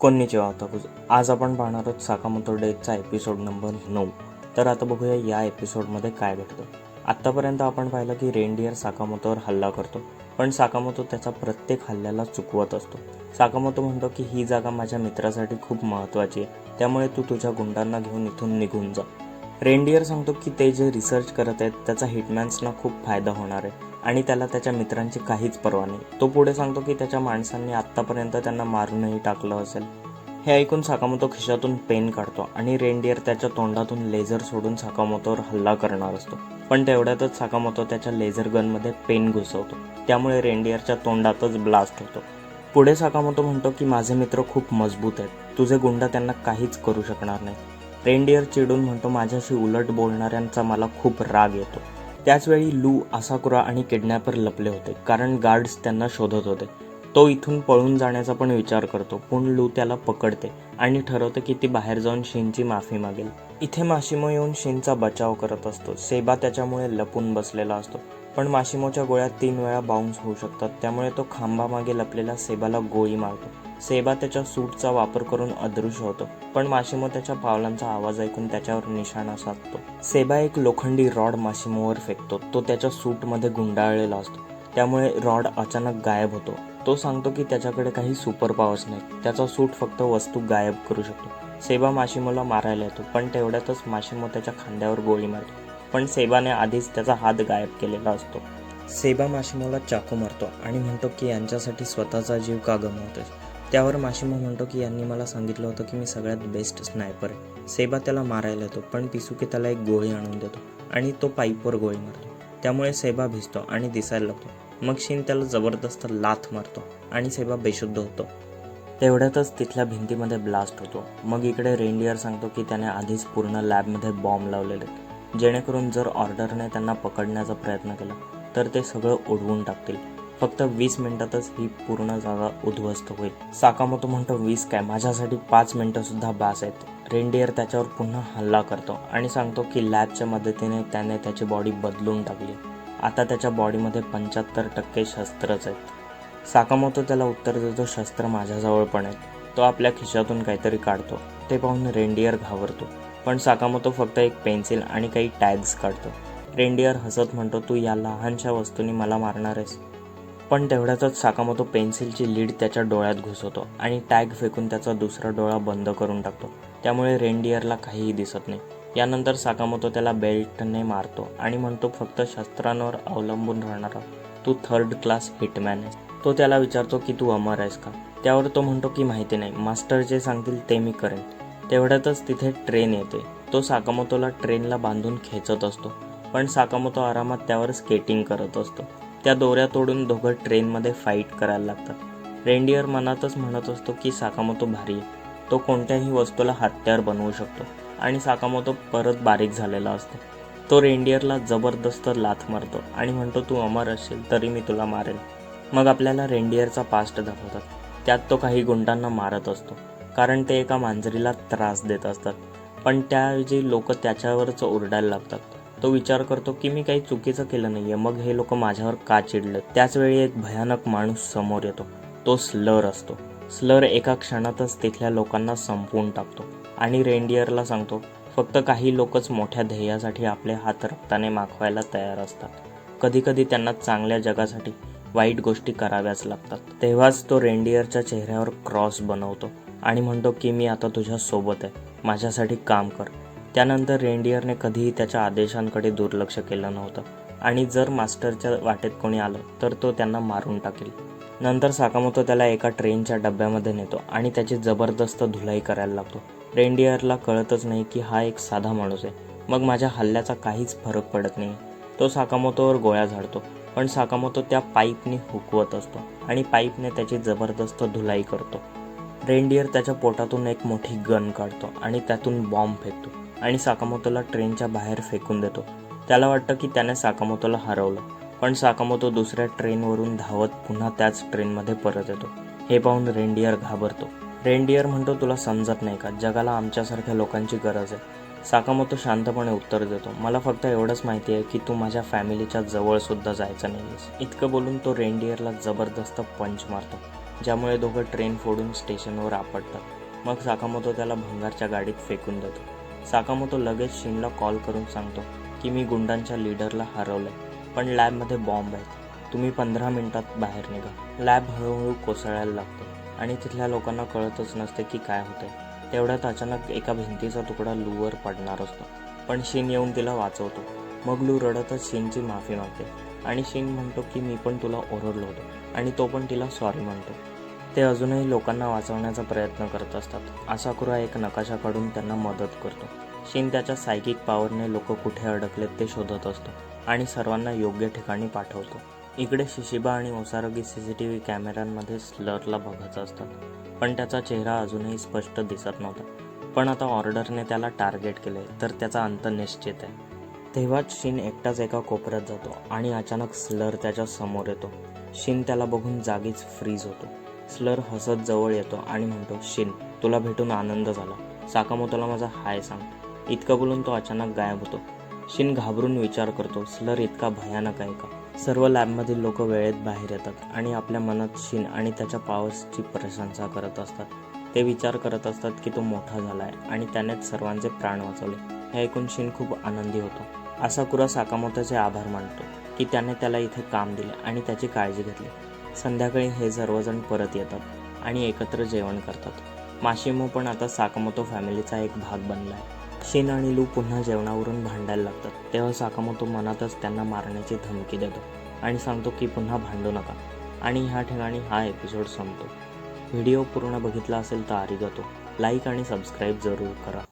कोन्निचिवा होता आज आपण पाहणार आहोत साकामोतो डेजचा एपिसोड नंबर नऊ. तर आता बघूया या एपिसोडमध्ये काय घडतं. आत्तापर्यंत आपण पाहिलं की रेनडियर साकामोतोवर हल्ला करतो पण साकामोतो त्याचा प्रत्येक हल्ल्याला चुकवत असतो. साकामोतो म्हणतो की ही जागा माझ्या मित्रासाठी खूप महत्त्वाची आहे त्यामुळे तू तुझ्या गुंडांना घेऊन इथून निघून जा. रेनडियर सांगतो की ते जे रिसर्च करत आहेत त्याचा हिटमॅन्सना खूप फायदा होणार आहे. आणि त्याला त्याच्या मित्रांची काहीच पर्वा नाही. तो पुढे सांगतो की त्याच्या माणसांनी आत्तापर्यंत त्यांना मारूनही टाकलं असेल. हे ऐकून साकामोतो खिशातून पेन काढतो आणि रेनडियर त्याच्या तोंडातून लेझर सोडून साकामोतोवर हल्ला करणार असतो. पण तेवढ्यातच साकामोतो त्याच्या लेझर गनमध्ये पेन घुसवतो. त्यामुळे रेनडियरच्या तोंडातच ब्लास्ट होतो. पुढे साकामोतो म्हणतो की माझे मित्र खूप मजबूत आहेत. तुझे गुंड त्यांना काहीच करू शकणार नाही रेनडियर चिडून म्हणतो माझ्याशी उलट बोलणाऱ्यांचा मला खूप राग येतो. त्याचवेळी लू आसाकुरा आणि किडनॅपर लपले होते कारण गार्ड्स त्यांना शोधत होते. तो इथून पळून जाण्याचा पण विचार करतो पण लू त्याला पकडते आणि ठरवते की ती बाहेर जाऊन शिनची माफी मागेल. इथे माशिमो येऊन शिनचा बचाव करत असतो. सेबा त्याच्यामुळे लपून बसलेला असतो. पण माशिमोच्या गोळ्या तीन वेळा बाउन्स होऊ शकतात. त्यामुळे तो खांबामागे लपलेल्या सेबाला गोळी मारतो. सेबा त्याच्या सूटचा वापर करून अदृश्य होतो पण माशिमो त्याच्या पावलांचा आवाज ऐकून त्याच्यावर निशाणा साधतो. सेबा एक लोखंडी रॉड माशिमोवर फेकतो. तो त्याच्या सूटमध्ये गुंडाळलेला असतो. त्यामुळे रॉड अचानक गायब होतो. तो सांगतो की त्याच्याकडे काही सुपर पॉवर्स नाहीत. त्याचा सूट फक्त वस्तू गायब करू शकतो. सेबा माशिमोला मारायला येतो पण तेवढ्यातच माशिमो त्याच्या खांद्यावर गोळी मारतो. पण सेबाने आधीच त्याचा हात गायब केलेला असतो. सेबा माशिमोला चाकू मारतो आणि म्हणतो की यांच्यासाठी स्वतःचा जीव का गमावतोय? त्यावर माशिमो म्हणतो की यांनी मला सांगितलं होतं की मी सगळ्यात बेस्ट स्नायपर आहे. सेबा त्याला मारायला येतो पण पिसुके त्याला एक गोळी आणून देतो आणि तो पाईपवर गोळी मारतो. त्यामुळे सेबा भिजतो आणि दिसायला लागतो. मग शिन त्याला जबरदस्त लाथ मारतो आणि सेबा बेशुद्ध होतो. तेवढ्यातच तिथल्या भिंतीमध्ये ब्लास्ट होतो. मग इकडे रेनडियर सांगतो की त्याने आधीच पूर्ण लॅबमध्ये बॉम्ब लावलेले जेणेकरून जर ऑर्डरने त्यांना पकडण्याचा प्रयत्न केला तर ते सगळं उडवून टाकतील. फक्त वीस मिनिटातच ही पूर्ण जागा उद्ध्वस्त होईल. साकामतो म्हणतो वीस काय? माझ्यासाठी पाच मिनिटं सुद्धा बास आहेत. रेंडियर त्याच्यावर पुन्हा हल्ला करतो आणि सांगतो की लॅबच्या मदतीने त्याने त्याची बॉडी बदलून टाकली. आता त्याच्या बॉडीमध्ये पंच्याहत्तर टक्के शस्त्रच आहेत. साकामतो त्याला उत्तर देतो शस्त्र माझ्याजवळ पण आहेत. तो आपल्या खिशातून काहीतरी काढतो. ते पाहून रेनडियर घाबरतो. पण साकामोतो फक्त एक पेन्सिल आणि काही टॅग्स काढतो. रेंडियर हसत म्हणतो तू या लहानशा वस्तूंनी मला मारणार आहेस. पण तेवढ्यातच साकामोतो पेन्सिलची लीड त्याच्या डोळ्यात घुसवतो आणि टॅग फेकून त्याचा दुसरा डोळा बंद करून टाकतो. त्यामुळे रेनडियरला काहीही दिसत नाही. यानंतर साकामोतो त्याला बेल्टने मारतो आणि म्हणतो फक्त शस्त्रांवर अवलंबून राहणारा तू थर्ड क्लास हिटमॅन आहेस. तो त्याला विचारतो की तू अमर आहेस का? त्यावर तो म्हणतो की माहिती नाही. मास्टर जे सांगतील ते मी करेन. तेवढ्यातच तिथे ट्रेन येते. तो साकामोतोला ट्रेनला बांधून खेचत असतो. पण साकामोतो आरामात त्यावर स्केटिंग करत असतो. त्या दोऱ्या तोडून दोघं ट्रेनमध्ये फाईट करायला लागतात. रेनडियर मनातच म्हणत असतो की साकामोतो भारी आहे. तो कोणत्याही वस्तूला हत्यार बनवू शकतो आणि साकामोतो परत बारीक झालेला असतो. तो रेनडियरला जबरदस्त लाथ मारतो आणि म्हणतो तू अमर असेल तरी मी तुला मारेल मग आपल्याला रेनडियरचा पास्ट दाखवतात. त्यात तो काही गुंडांना मारत असतो. कारण ते एका मांजरीला त्रास देत असतात. पण त्याऐवजी लोक त्याच्यावरच ओरडायला लागतात. तो विचार करतो की मी काही चुकीचं केलं नाही आहे मग हे लोक माझ्यावर का चिडलं त्याचवेळी एक भयानक माणूस समोर येतो. तो स्लर असतो. स्लर एका क्षणातच तिथल्या लोकांना संपवून टाकतो आणि रेनडियरला सांगतो फक्त काही लोकच मोठ्या ध्येयासाठी आपले हात रक्ताने माखवायला तयार असतात. कधीकधी त्यांना चांगल्या जगासाठी वाईट गोष्टी कराव्याच लागतात. तेव्हाच तो रेनडियरच्या चेहऱ्यावर क्रॉस बनवतो. आणि म्हणतो की मी आता तुझ्यासोबत आहे. माझ्यासाठी काम कर. त्यानंतर रेंडियरने कधीही त्याच्या आदेशांकडे दुर्लक्ष केलं नव्हतं. आणि जर मास्टरच्या वाटेत कोणी आलं तर तो त्यांना मारून टाकेल. नंतर साकामोतो त्याला एका ट्रेनच्या डब्यामध्ये नेतो आणि त्याची जबरदस्त धुलाई करायला लागतो. रेंडियरला कळतच नाही की हा एक साधा माणूस आहे. मग माझ्या हल्ल्याचा काहीच फरक पडत नाही. तो साकामोतोवर गोळ्या झाडतो. पण साकामोतो त्या पाईपने हुकवत असतो आणि पाईपने त्याची जबरदस्त धुलाई करतो. रेनडियर त्याच्या पोटातून एक मोठी गन काढतो आणि त्यातून बॉम्ब फेकतो आणि साकामोतोला ट्रेनच्या बाहेर फेकून देतो. त्याला वाटतं की त्याने साकामोतोला हरवलं पण साकामोतो दुसऱ्या ट्रेनवरून धावत पुन्हा त्याच ट्रेनमध्ये परत येतो. हे पाहून रेनडियर घाबरतो. रेनडियर म्हणतो तुला समजत नाही का? जगाला आमच्यासारख्या लोकांची गरज आहे. साकामोतो शांतपणे उत्तर देतो मला फक्त एवढंच माहिती आहे की तू माझ्या फॅमिलीच्या जवळसुद्धा जायचं नाहीस इतकं बोलून तो रेनडियरला जबरदस्त पंच मारतो. ज्यामुळे दोघं ट्रेन फोडून स्टेशनवर आपटतात. मग साकामोतो त्याला भंगारच्या गाडीत फेकून देतो. साकामोतो लगेच शिनला कॉल करून सांगतो की मी गुंडांच्या लीडरला हरवलंय पण लॅबमध्ये बॉम्ब आहेत. तुम्ही पंधरा मिनिटात बाहेर निघा. लॅब हळूहळू कोसळायला लागतो आणि तिथल्या लोकांना कळतच नसते की काय होतंय. तेवढ्यात अचानक एका भिंतीचा तुकडा लूवर पडणार असतो. पण शिन येऊन तिला वाचवतो. मग लू रडतच शिनची माफी मागते. आणि शिंग म्हणतो की मी पण तुला ओरडलो होतो आणि तो पण तिला सॉरी म्हणतो. ते अजूनही लोकांना वाचवण्याचा प्रयत्न करत असतात. असाकुरा एक नकाशा काढून त्यांना मदत करतो. शिन त्याच्या सायकिक पॉवरने लोक कुठे अडकलेत ते शोधत असतो आणि सर्वांना योग्य ठिकाणी पाठवतो. इकडे शिशिबा आणि Osaragi C C T V कॅमेऱ्यांमध्ये स्लरला बघत असतात. पण त्याचा चेहरा अजूनही स्पष्ट दिसत नव्हता. पण आता ऑर्डरने त्याला टार्गेट केले तर त्याचा अंत निश्चित आहे. तेव्हाच शिन एकटाच एका कोपऱ्यात जातो आणि अचानक स्लर त्याच्यासमोर येतो. शिन त्याला बघून जागीच फ्रीज होतो. स्लर हसत जवळ येतो आणि म्हणतो शिन तुला भेटून आनंद झाला. साकामोतोला माझा हाय सांग. इतकं बोलून तो अचानक गायब होतो. शिन घाबरून विचार करतो स्लर इतका भयानक आहे का? सर्व लॅबमधील लोक वेळेत बाहेर येतात आणि आपल्या मनात शिन आणि त्याच्या पावर्सची प्रशंसा करत असतात. ते विचार करत असतात की तो मोठा झाला आहे आणि त्यानेच सर्वांचे प्राण वाचवले. हे ऐकून शिन खूप आनंदी होतो. असाकुरा साकामोतोचे आभार मानतो की त्याने त्याला इथे काम दिले आणि त्याची काळजी घेतली. संध्याकाळी हे सर्वजण परत येतात आणि एकत्र जेवण करतात. माशिमो पण आता साकामोतो फॅमिलीचा एक भाग बनला आहे शिन आणि लू पुन्हा जेवणावरून भांडायला लागतात. तेव्हा साकामोतो मनातच त्यांना मारण्याची धमकी देतो आणि सांगतो की पुन्हा भांडू नका. आणि ह्या ठिकाणी हा एपिसोड संपतो. व्हिडिओ पूर्ण बघितला असेल तर आरी जातो. लाईक आणि सबस्क्राईब जरूर करा.